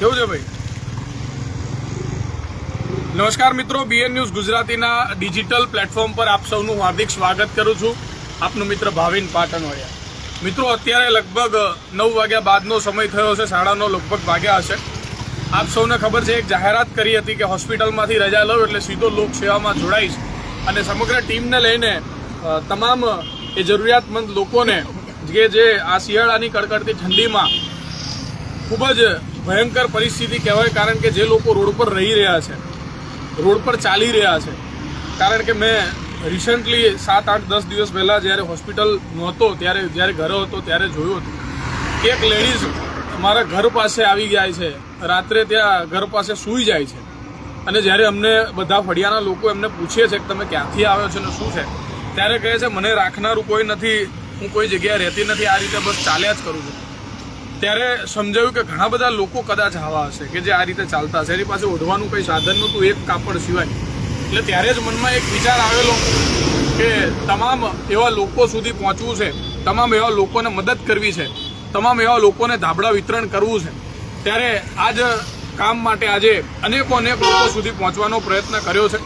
કેવું છે ભાઈ? નમસ્કાર મિત્રો બીએન ન્યૂઝ ગુજરાતીના ડિજિટલ પ્લેટફોર્મ પર આપ સૌનું હાર્દિક સ્વાગત કરું છું. આપનું મિત્ર ભાવિન પાટણવાડિયા મિત્રો, અત્યારે લગભગ નવ વાગ્યા બાદનો સમય થયો છે શાળાનો લગભગ વાગ્યા હશે. આપ સૌને ખબર છે, એક જાહેરાત કરી હતી કે હોસ્પિટલમાંથી રજા લઉં એટલે સીધો લોકસેવામાં જોડાઈશ અને સમગ્ર ટીમને લઈને તમામ એ જરૂરિયાતમંદ લોકોને જે જે આ શિયાળાની કડકડતી ઠંડીમાં ખૂબ જ ભયંકર પરિસ્થિતિ કહેવાય કારણ કે જે લોકો રોડ પર રહી રહ્યા છે, રોડ પર ચાલી રહ્યા છે. કારણ કે મેં રિસન્ટલી સાત, આઠ, દસ દિવસ પહેલાં જ્યારે હોસ્પિટલ નહોતો, ત્યારે, જ્યારે ઘરે હતો, ત્યારે જોયું હતું કે એક લેડીઝ મારા ઘર પાસે આવી જાય છે. રાત્રે ત્યાં ઘર પાસે સૂઈ જાય છે. અને જ્યારે અમને બધા ફળિયાના લોકો એમને પૂછીએ છે કે તમે ક્યાંથી આવ્યો છો ને શું છે, ત્યારે કહે છે, મને રાખનારું કોઈ નથી, હું કોઈ જગ્યાએ રહેતી નથી, આ રીતે બસ ચાલ્યા જ કરું છું. ત્યારે સમજાયું કે ઘણા બધા લોકો કદાચ આવા હશે કે જે આ રીતે ચાલતા હશે. એની પાસે ઓઢવાનું કંઈ સાધન નહોતું, એક કાપડ સિવાય. એટલે ત્યારે જ મનમાં એક વિચાર આવેલો કે તમામ એવા લોકો સુધી પહોંચવું છે, તમામ એવા લોકોને મદદ કરવી છે, તમામ એવા લોકોને ધાબળા વિતરણ કરવું છે. ત્યારે આ જ કામ માટે આજે અનેકો અનેક લોકો સુધી પહોંચવાનો પ્રયત્ન કર્યો છે.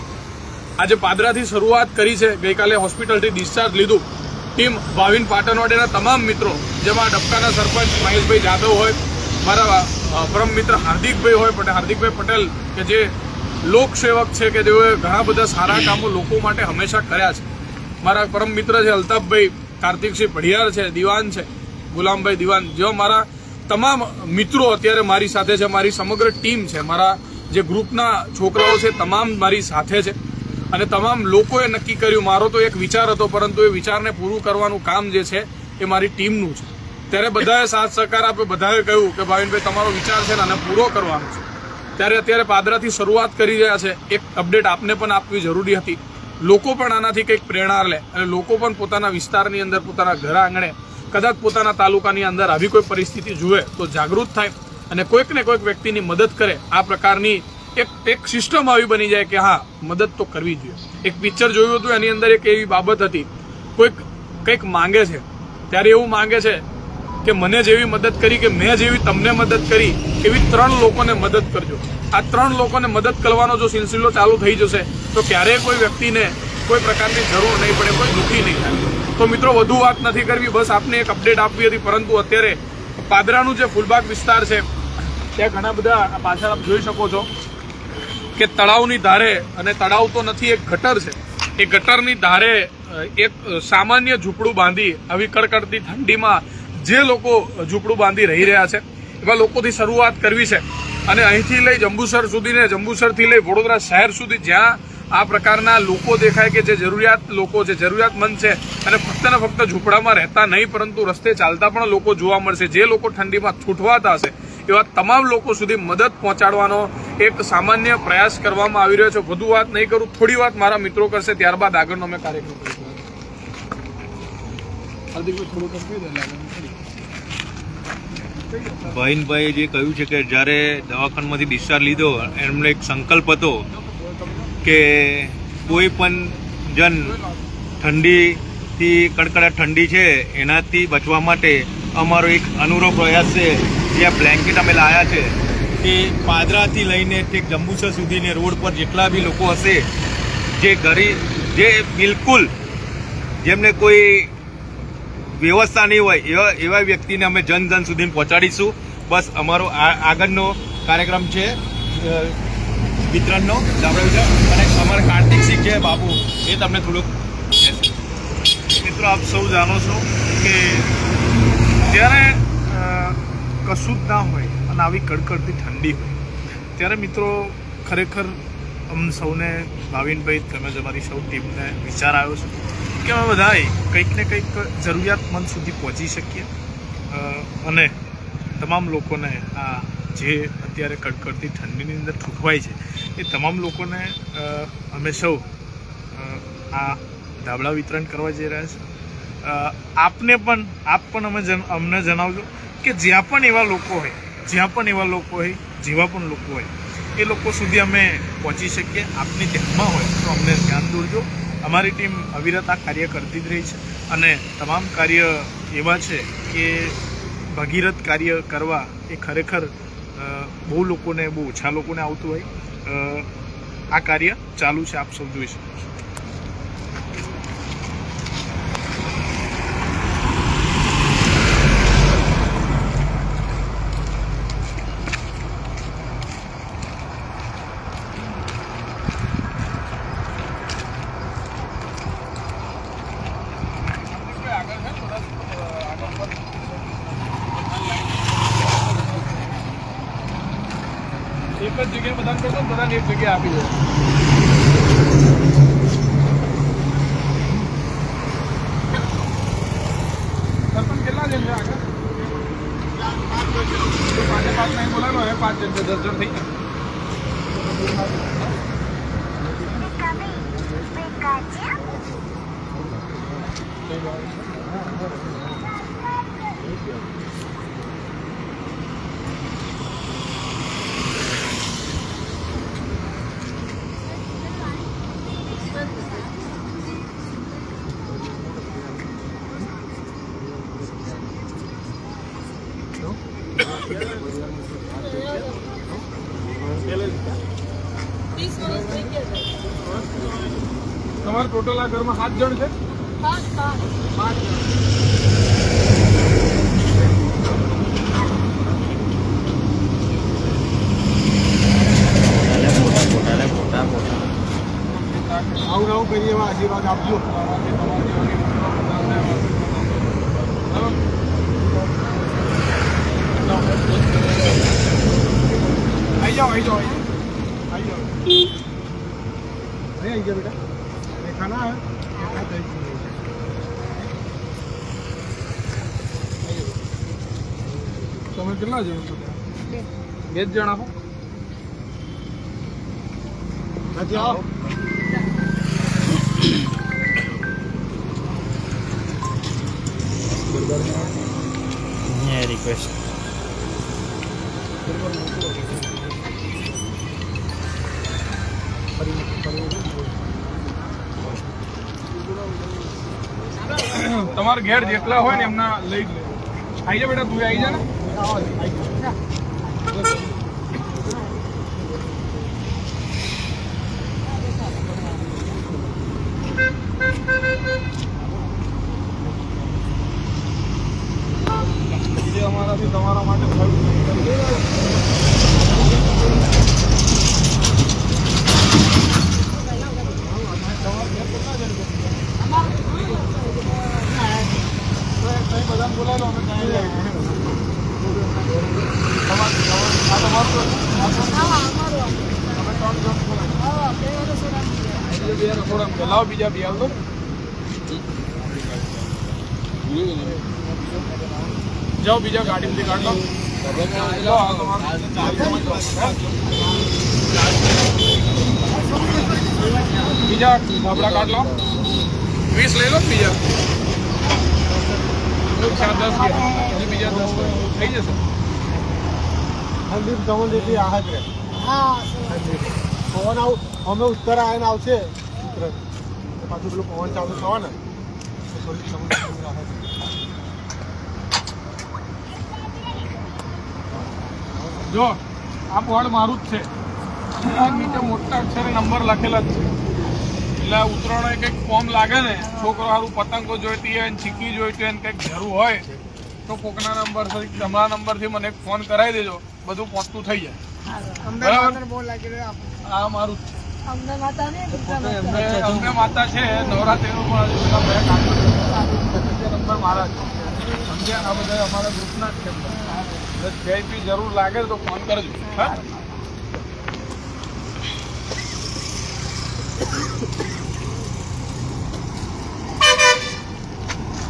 આજે પાદરાથી શરૂઆત કરી છે. ગઈકાલે હોસ્પિટલથી ડિસ્ચાર્જ લીધું. ટીમ ભાવિન પાટણવાડીના તમામ મિત્રો, જેમાં ડબકાના સરપંચ મહેશભાઈ જાદવ હોય, મારા પરમ મિત્ર હાર્દિકભાઈ હોય પટેલ હાર્દિકભાઈ પટેલ, કે જે લોકસેવક છે, કે જેઓએ ઘણા બધા સારા કામો લોકો માટે હંમેશા કર્યા છે. મારા પરમ મિત્ર છે અલ્તાફભાઈ, કાર્તિકસિંહ પઢિયાર છે, દિવાન છે, ગુલામભાઈ દિવાન જેવા મારા તમામ મિત્રો અત્યારે મારી સાથે છે, મારી સમગ્ર ટીમ છે, મારા જે ગ્રુપના છોકરાઓ છે, તમામ મારી સાથે છે. અને તમામ લોકોએ નક્કી કર્યું, મારો તો એક વિચાર હતો, પરંતુ એ વિચારને પૂરું કરવાનું કામ જે છે, એ મારી ટીમનું છે. ત્યારે બધાએ સાથ સહકાર આપ્યો, બધાએ કહ્યું કે ભાવિનભાઈ, તમારો વિચાર છે ને આને પૂરો કરવાનો છે. ત્યારે અત્યારે પાદરાથી શરૂઆત કરી રહ્યા છે. એક અપડેટ આપને પણ આપવી જરૂરી હતી. લોકો પણ આનાથી કંઈક પ્રેરણા લે અને લોકો પણ પોતાના વિસ્તારની અંદર, પોતાના ઘર આંગણે, કદાચ પોતાના તાલુકાની અંદર આવી કોઈ પરિસ્થિતિ જુએ તો જાગૃત થાય અને કોઈક ને કોઈક વ્યક્તિની મદદ કરે આ પ્રકારની એક એક સિસ્ટમ આવી બની જાય કે હા, મદદ તો કરવી જોઈએ. એક પિક્ચર જોયું હતું, એની અંદર એક એવી બાબત હતી. કોઈક, કંઈક માંગે છે. ત્યારે એવું માંગે છે કે મને જેવી મદદ કરી કે મેં જેવી તમને મદદ કરી, એવી ત્રણ લોકોને મદદ કરજો. આ ત્રણ લોકોને મદદ કરવાનો જો સિલસિલો ચાલુ થઈ જશે, તો ક્યારેય કોઈ વ્યક્તિને કોઈ પ્રકારની જરૂર નહીં પડે, કોઈ દુઃખી નહીં થાય. તો મિત્રો, વધુ વાત નથી કરવી, બસ આપને એક અપડેટ આપવી હતી, પરંતુ અત્યારે પાદરાનું જે ફૂલબાગ વિસ્તાર છે, ત્યાં ઘણા બધા પાછળ આપ જોઈ શકો છો. કે તળાવની ધારે, અને તળાવ તો નથી, એક ગટર છે. એ ગટરની ધારે એક સામાન્ય ઝૂંપડું બાંધી આવી કડકડતી ઠંડીમાં જે લોકો ઝૂંપડું બાંધી રહી રહ્યા છે, એવા લોકોથી શરૂઆત કરવી છે. અને અહીંથી લઈ જંબુસર સુધી ને જંબુસરથી લઈ વડોદરા શહેર સુધી જ્યાં આ પ્રકારના લોકો દેખાય કે જે જરૂરિયાત લોકો છે, જરૂરિયાતમંદ છે અને ફક્ત ને ફક્ત ઝૂંપડામાં રહેતા નહીં, પરંતુ રસ્તે ચાલતા પણ લોકો જોવા મળશે. જે લોકો ઠંડીમાં છૂટવાતા હશે, એવા તમામ લોકો સુધી મદદ પહોંચાડવાનો એક સામાન્ય પ્રયાસ કરવામાં આવી રહ્યો છે. વધુ વાત નહીં કરું, થોડી વાત મારા મિત્રો કરશે, ત્યારબાદ આગળનો અમે કાર્યક્રમ કરીશું. ભાઈનભાઈએ જે કહ્યું છે કે જ્યારે દવાખાનામાંથી ડિસ્ચાર્જ લીધો, એમનો એક સંકલ્પ હતો કે કોઈ પણ જન ઠંડીથી, કડકડાટ ઠંડી છે, એનાથી બચવા માટે અમારો એક અનુરો પ્રયાસ છે, જે આ બ્લેન્કેટ અમે લાયા છે તે પાદરાથી લઈને તે જંબુસર સુધીને રોડ પર જેટલા બી લોકો હશે, જે ગરીબ જે બિલકુલ જેમને કોઈ વ્યવસ્થા નહીં હોય, એવા એવા વ્યક્તિને અમે જન જન સુધી પહોંચાડીશું. બસ અમારો આગળનો કાર્યક્રમ છે. ગામડા વિતરણ અને અમારા કાર્તિકસિંહ છે બાપુ, એ તમને થોડુંક. મિત્રો, આપ સૌ જાણો છો કે જ્યારે કશું જ ના હોય અને આવી કડકડતી ઠંડી હોય, ત્યારે મિત્રો ખરેખર અમ સૌને, ભાવિનભાઈ તેમજ અમારી સૌ ટીમને વિચાર આવ્યો છે કે અમે બધાએ કંઈક ને કંઈક જરૂરિયાતમંદ સુધી પહોંચી શકીએ અને તમામ લોકોને આ જે અત્યારે કડકડતી ઠંડીની અંદર ઠૂંકવાય છે, એ તમામ લોકોને અમે સૌ આ ધાબળા વિતરણ કરવા જઈ રહ્યા છે. આપને પણ, આપ પણ અમે જન, અમને જણાવજો કે જ્યાં પણ એવા લોકો હોય, જ્યાં પણ એવા લોકો હોય, જેવા પણ લોકો હોય, એ લોકો સુધી અમે પહોંચી શકીએ. આપની ધ્યાનમાં હોય તો અમને ધ્યાન દોરજો. અમારી ટીમ અવિરત આ કાર્ય કરતી જ રહી છે અને તમામ કાર્ય એવા છે કે ભગીરથ કાર્ય કરવા એ ખરેખર બહુ લોકોને, બહુ ઓછા લોકોને આવતું હોય. આ કાર્ય ચાલુ છે, આપ સૌ જોઈ શકો છો. એક જ જગ્યાએ બધાને કરશો બધાને એક જગ્યાએ આપી દો સરપંચ કેટલા જણ છે આગળ પાંચે પાંચ નહીં બોલાવો હવે પાંચ જણ છે દસ જણ થઈ ગયા તમારે ટોટલ આ ઘરમાં સાત જણ છે? પાંચ જણ. આવું આવું કરી એવા આશીર્વાદ આપજો. આઈ જાઓ આઈ જાઓ આઈ જાઓ. આવી જાઓ. આવી ગયા બેટા. તો એક તમે કેટલા જણ છો બે જ જણા હો નથી આવો રિક્વેસ્ટ તમારા ઘેર જેટલા હોય ને એમના લઈ જ લે. આઈ જા બેટા, તું આઈ જા ને. આવી અમારાથી તમારા માટે તમે બધાને બોલાવો અમે ત્યાં જઈએ. તમારું- તમારું- આ તમારું આ તમારું? તમે ત્રણ જણ બોલાવો. બીજા બે રસોડા માં લાવો બીજા બે આવતો જાઓ બીજા ગાડીમાંથી કાઢ લો. બીજા ધાબળા કાઢ લો. વીસ લઈ લો ને બીજા ચાર દસ ગયા. બીજા દસ થઈ જશે. સંદીપ ધવલ જેટલી રાહત રહે. પવન આવું અમે ઉત્તરાયણ આવશે. પાછું પેલું પવન ચાલુ થવાને. થોડી જો આ બોર્ડ મારું જ છે. નીચે મોટા અક્ષરે નંબર લખેલા જ છે. એટલે આ ઉત્તરાયણ કંઈક ફોર્મ લાગે ને છોકરો સારું પતંગો જોઈતી હોય ચીકી જોઈતી હોય કંઈક જરૂર હોય તો કોકના નંબર તમારા નંબરથી મને એક ફોન કરાવી દેજો બધું પહોંચતું થઈ જાય. આ મારું અમને માતા અમને અમને માતા છે નવરાત્રીનું પણ હજુ પેલા બે કામ નંબર મારા છે. સમજ્યા આ બધા અમારા ગ્રુપના જ છે VIP જરૂર લાગે તો ફોન કરજો. હા?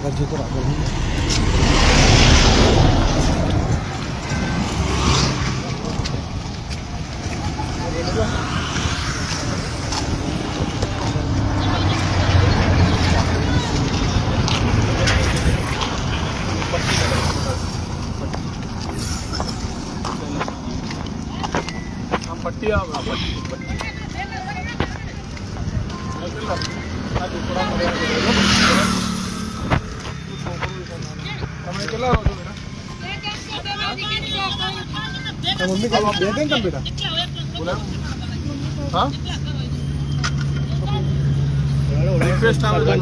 આ તારી મમ્મી કે બે દે ને તમે બેટા બોલા હા રિક્વેસ્ટ આવે.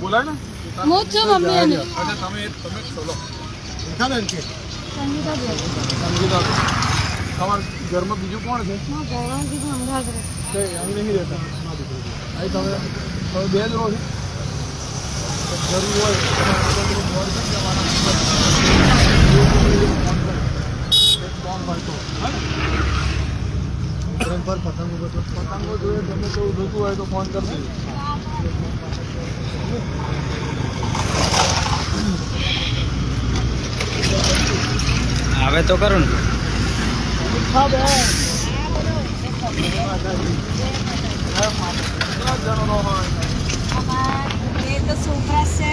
બોલાય ને હું છું મમ્મી તમે તમે ચલો બેન છે સંગીતા. સમજી તમારા ઘરમાં બીજું કોણ છે હું ભગવાનજી પણ હમણાં જ રહે. તે અહીં નહીં રહેતા અહીં તમે તમે બે જ રહો છો જરૂર હોય તો તમારે પેલું બોર્ડ છે ને જવાના એક બોમ્બ હોય તો હા ને? ટ્રેન પર પતંગ ઊભો તો પતંગો જોઈએ ગમે તેવું જોતું હોય તો ફોન કરશે આવે તો કરું ને કેટલા જણનો હોય એ તો છોકરા છે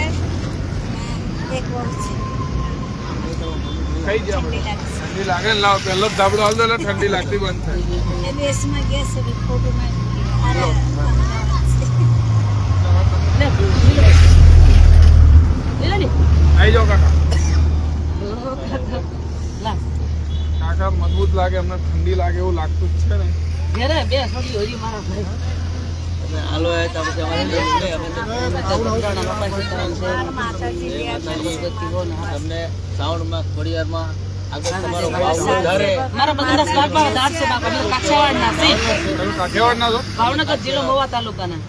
એક વર્ષ થઈ ગયા છે બધા. ઠંડી લાગે ને લાવ પહેલો જ ધાબળો હાલ દો એટલે ઠંડી લાગતી બંધ થાય એ દેશમાં ગયા છે ફોટોમાં અરે આવી જાઓ કાકા કાકા મજબૂત લાગે અમને ઠંડી લાગે એવું લાગતું જ છે ને હાલો એ તો પછી અમારે લેવું નહીં. અમે તો માતાજી ગયા તમને સાઉન્ડમાં થોડી વારમાં મારા ભાવનગર જિલ્લો હોવા તાલુકાના.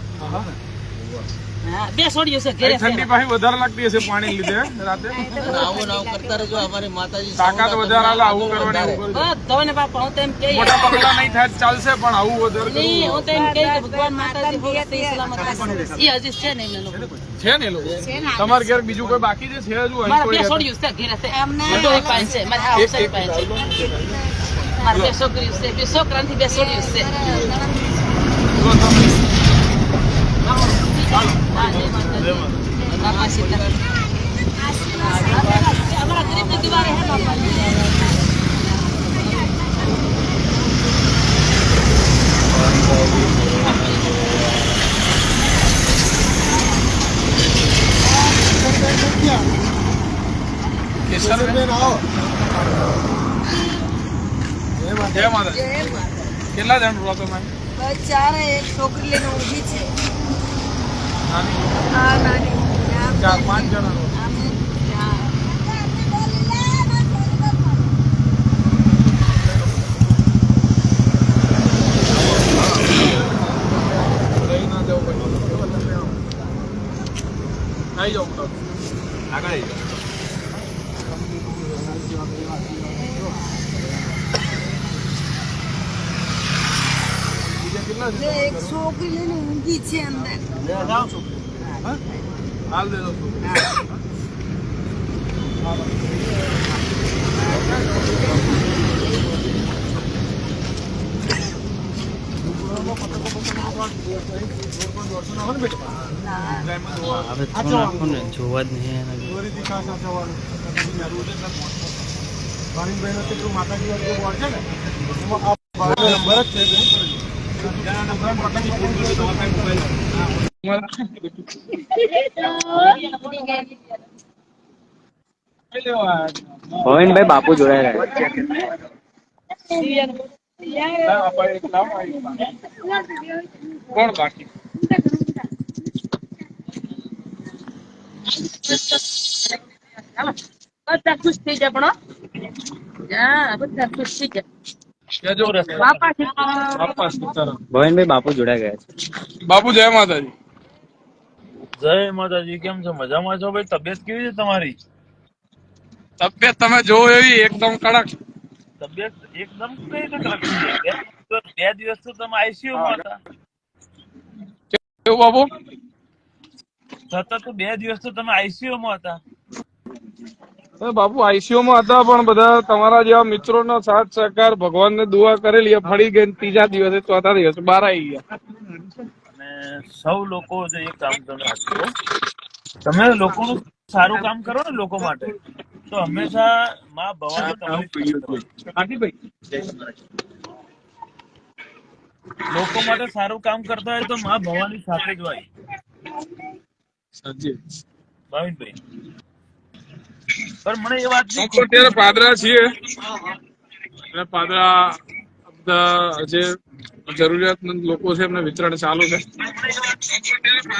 બે છોડીઓ છે ઘેરે ઠંડી છે. વધારે લાગતી હશે પાણી લીધે રાતે? અને આવું કરતા રહેજો અમારી માતાજી તાકાત વધારે હાલે આવું કરવાની એવું કરજો. બધાને હું તો એમ મોટા પગલા નહીં થાય ચાલશે પણ આવું વધારે નહીં હું તો કે ભગવાન માતાજી હોવે સલામત રાખે. ઈ હજી છે ને એમને છે ને લોકો? તમારે ઘેર બીજું કોઈ બાકી છે? છે હજુ? મારા બે કોઈ છે ઘેરે છે. એમને મોટો એક છે મારા હાઉસ એક છે. મારા બે છોકરીઓ છે બે છોકરાથી બે છોડીઓ છે. હા, જય માતાજી. કેટલા જણ રહો તમે? ચારે એક છોકરી લઈને ઊભી છે. ચાર પાંચ જણા રહો. આમ હા. રહી ના જવું પડે. આવી જાઓ મોટા. આગળ આવી જાઓ. બીજા કેટલા છે જો એક છોકરી લઈને ઊંઘી છે અંદર હાલ દેજો જોવા જ નહીં દોરીથી ખાસ સાચવવાનું. ભાણીબેન વચ્ચે પેલું માતાજી વચ્ચે બોર્ડ છે ને એમાં આ ભાઈનો નંબર જ છે બેન. ભાઈ. બાપુ જોડાયેલા કોણ બાકી? બધા ખુશ થઈ જાય પણ બધા ખુશ થઈ જાય. કેજો બાપા સીતા. બાપા સીતારામ ભવનભાઈ બાપુ જોડાઈ ગયા છે. બાપુ જય માતાજી. જય માતાજી કેમ છો? મજામાં છો? ભાઈ તબિયત કેવી છે તમારી? તબિયત તમે જોવો એવી એકદમ કડક. તબિયત એકદમ કઈ કડક બે દિવસ- બે દિવસ તો તમે આઈસીયુ માં હતા. કેવું બાપુ? સતત બે દિવસ તો તમે આઈસીયુ માં હતા. બાપુ આઈસીયુ માં હતા પણ બધા તમારા જેવા મિત્રોનો સાથ સહકાર ભગવાનને દુઆ કરેલી ફરી ગઈ ત્રીજા દિવસે ચોથા દિવસે બહાર આવી ગયા. અને સૌ લોકો જે એક કામ તમે કરો તમે લોકોનું સારું કામ કરો ને લોકો માટે. તો હંમેશા માં ભવાની તમારી લોકો માટે સારું કામ કરતા હોય તો મા ભવાની સાથે જ હોય. સાચી ભાવિનભાઈ પણ મને એ વાત અત્યારે પાદરા છીએ. અને પાદરા બધા જે જરૂરિયાતમંદ લોકો છે એમને વિતરણ ચાલુ છે.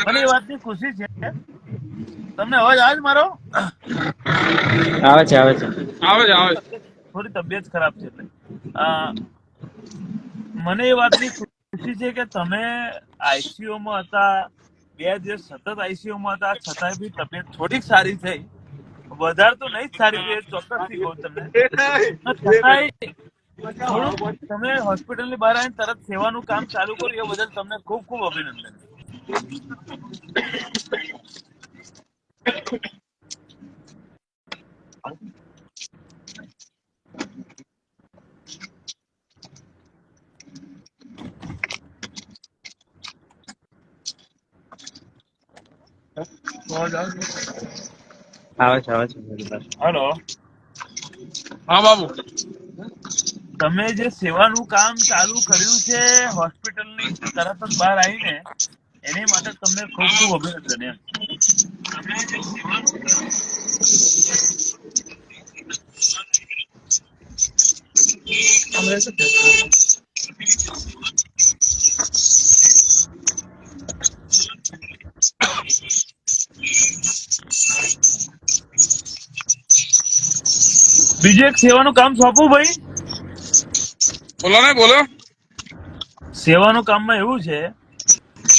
મને એ વાતની ખુશી છે. તમને અવાજ આવે છે મારો? આવે છે આવે છે. આવે છે આવે છે. થોડી તબિયત ખરાબ છે એટલે. મને એ વાતની ખુશી છે કે તમે આઈસીયુમાં માં હતા બે દિવસ સતત આઈસીયુમાં હતા. છતાંય બી તબિયત થોડીક સારી થઈ. વધારે તો નહીં સારી થઈ ચોક્કસ ચોક્કસથી કહું તમને. તમે હોસ્પિટલની બહાર આવીને તરત સેવાનું કામ ચાલુ કર્યું એ બદલ તમને ખૂબ ખૂબ અભિનંદન. આવે છે? આવે છે હલો. હા બાબુ. તમે જે સેવાનું કામ ચાલુ કર્યું છે હોસ્પિટલની તરત જ બહાર આવીને એની માટે તમને ખૂબ ખૂબ અભિનંદન એમ. બીજું એક સેવાનું કામ સોંપું ભાઈ. બોલો ને બોલો. સેવાનું કામમાં એવું છે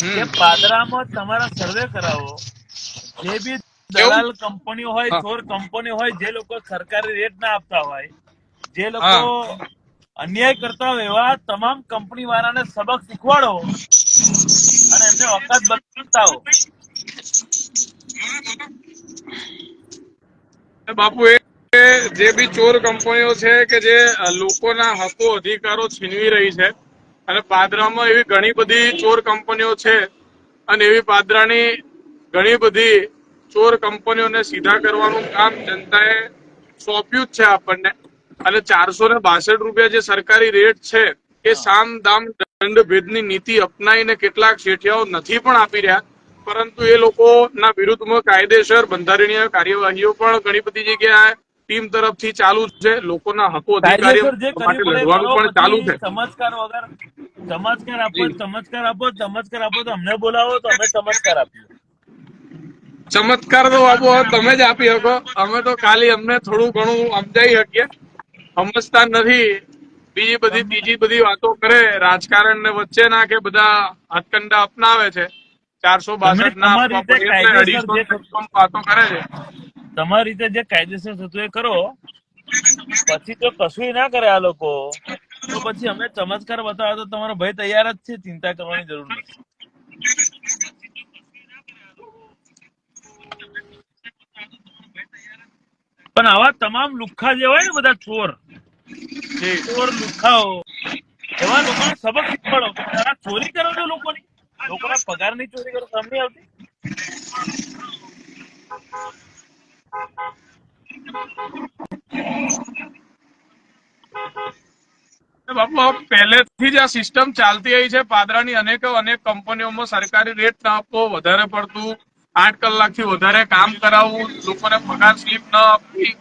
કે પાદરામાં તમારા સર્વે કરાવો. જે બી દલાલ કંપનીઓ હોય ચોર કંપનીઓ હોય જે લોકો સરકારી રેટ ના આપતા હોય જે લોકો અન્યાય કરતા હોય એવા તમામ કંપની વાળાને સબક શીખવાડો અને એમને વખત બતાવો બાપુ એ જે બી ચોર કંપનીઓ છે કે જે લોકોના હકો અધિકારો છીનવી રહી છે અને પાદરામાં એવી ઘણી બધી ચોર કંપનીઓ છે અને એવી પાદરાની ઘણી બધી ચોર કંપનીઓને સીધા કરવાનું કામ જનતાએ સોંપ્યું જ છે આપણને. અને ચારસો ને બાસઠ રૂપિયા જે સરકારી રેટ છે એ સામ દામ દંડ ભેદની નીતિ અપનાવીને કેટલાક શેઠિયાઓ નથી પણ આપી રહ્યા. પરંતુ એ લોકોના વિરુદ્ધમાં કાયદેસર બંધારણીય કાર્યવાહીઓ પણ ઘણી બધી જગ્યાએ ટીમ તરફથી ચાલુ છે લોકોના હકો અધિકારીઓ માટે લડવાનું પણ ચાલુ છે. ચમત્કાર વગર ચમત્કાર આપો. ચમત્કાર આપો ચમત્કાર આપો તો અમને બોલાવો તો અમે ચમત્કાર આપીએ. ચમત્કાર તો આપો તમે જ આપી શકો. અમે તો ખાલી અમને થોડું ઘણું સમજાઈ શકીએ. સમજતા નથી. બીજી બધી બીજી બધી વાતો કરે રાજકારણ ને વચ્ચે કે બધા હાથકંડા અપનાવે છે. ચારસો બાસઠ ના અઢીસો વાતો કરે છે. તમારી રીતે જે કાયદેસર થતું એ કરો. પછી જો કશું ના કરે આ લોકો, તો પછી અમે ચમત્કાર બતાવવા તો તમારો ભાઈ તૈયાર જ છે, ચિંતા કરવાની જરૂર નથી. પણ આવા તમામ લુખ્ખા જે હોય ને બધા ચોર ચોર લુખ્ખાઓ, એવા લોકોને સબક શીખવાડો. ચોરી કરો છો લોકોની? લોકોના પગારની ચોરી કરો તમને આવતી? બાપુ પહેલેથી જ આ સિસ્ટમ ચાલતી આવી છે. પાદરાની અનેક અનેક કંપનીઓમાં સરકારી રેટ ના આપવો વધારે પડતું આઠ કલાકથી વધારે કામ કરાવવું, લોકોને પગાર સ્લીપ ન આપવી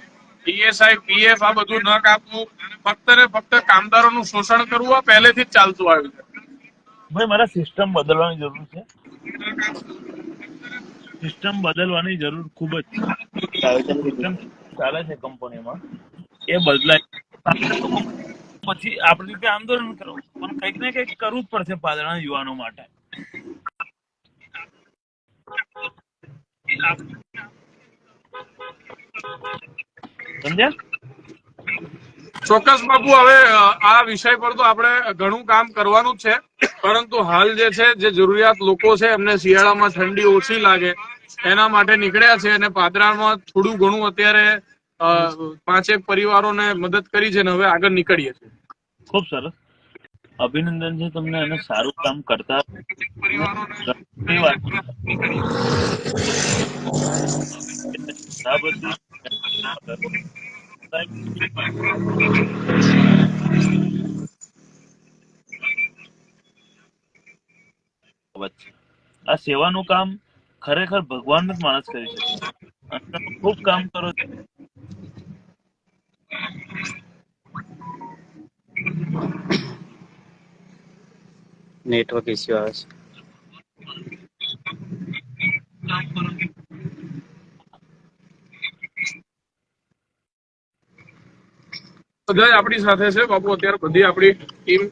ઈએસઆઈ પીએફ આ બધું ન કાપવું. ફક્ત ને ફક્ત કામદારોનું શોષણ કરવું આ પહેલેથી જ ચાલતું આવ્યું છે. ભાઈ, મારે સિસ્ટમ બદલવાની જરૂર છે. સિસ્ટમ બદલવાની જરૂર ખૂબ જ સિસ્ટમ ચાલે છે કંપનીમાં. એ બદલાય. પછી આપણી રીતે આંદોલન કરો. પણ કંઈક ને કંઈક કરવું જ પડશે પાદરાના યુવાનો માટે. સમજ્યા? ચોક્કસ બાબુ હવે આ વિષય પર તો આપણે ઘણું કામ કરવાનું જ છે. પરંતુ હાલ જે છે જે જરૂરિયાત લોકો છે એમને શિયાળામાં ઠંડી ઓછી લાગે એના માટે નીકળ્યા છે અને પાદરામાં થોડું ઘણું અત્યારે પાંચેક પરિવારોને મદદ કરી છે ને હવે આગળ નીકળીએ છીએ. ખૂબ સરસ. અભિનંદન છે તમને અને સારું કામ કરતા. વાત આ સેવાનું કામ ખરેખર ભગવાન જ માણસ કરી શકે તમે ખૂબ કામ કરો છો. નેટવર્ક ઇશ્યુ આવે છે બધા આપણી સાથે છે. બાપુ અત્યારે બધી આપણી ટીમ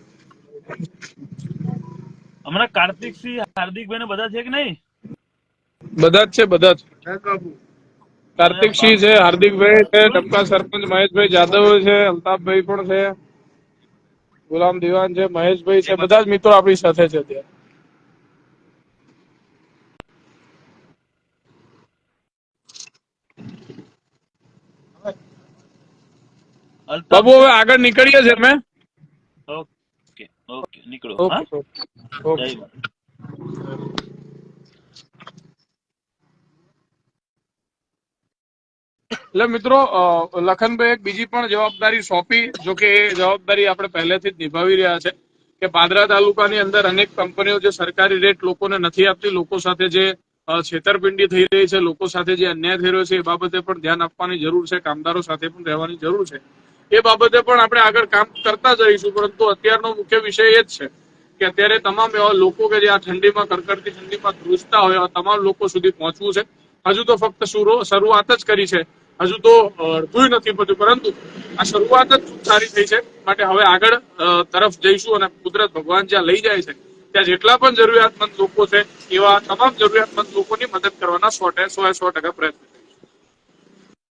હમણાં કાર્તિક સિંહ હાર્દિકભાઈ ને બધા છે કે નહીં? બધા જ છે બધા જ. કાર્તિકસિંહ છે હાર્દિકભાઈ છે ડબકા સરપંચ મહેશભાઈ જાદવ છે અલ્તાફભાઈ પણ છે ગુલામ દિવાન છે મહેશભાઈ છે બધા જ મિત્રો આપણી સાથે છે અત્યારે. બાબુ હવે આગળ નીકળીએ છે અમે. ઓકે ઓકે નીકળો હા? ઓકે. એટલે મિત્રો લખનભાઈ એક બીજી પણ જવાબદારી સોંપી જો કે એ જવાબદારી આપણે પહેલેથી જ નિભાવી રહ્યા છે કે પાદરા તાલુકાની અંદર અનેક કંપનીઓ જે સરકારી રેટ લોકોને નથી આપતી લોકો સાથે જે છેતરપિંડી થઈ રહી છે લોકો સાથે જે અન્યાય થઈ રહ્યો છે એ બાબતે પણ ધ્યાન આપવાની જરૂર છે કામદારો સાથે પણ રહેવાની જરૂર છે. એ બાબતે પણ આપણે આગળ કામ કરતા જ પરંતુ અત્યારનો મુખ્ય વિષય એ જ છે કે અત્યારે તમામ એવા લોકો કે જે આ ઠંડીમાં, કડકડતી ઠંડીમાં ધ્રુજતા હોય, એવા તમામ લોકો સુધી પહોંચવું છે. હજુ તો ફક્ત શરૂઆત જ કરી છે. હજુ તો અડધું નથી પડ્યું પરંતુ આ શરૂઆત જ સારી થઈ છે. માટે હવે આગળ તરફ જઈશું અને કુદરત ભગવાન જ્યાં લઈ જાય છે, ત્યાં જેટલા પણ જરૂરિયાતમંદ લોકો છે, એવા તમામ જરૂરિયાતમંદ લોકોની મદદ કરવાના સો સો સો ટકા પ્રયત્ન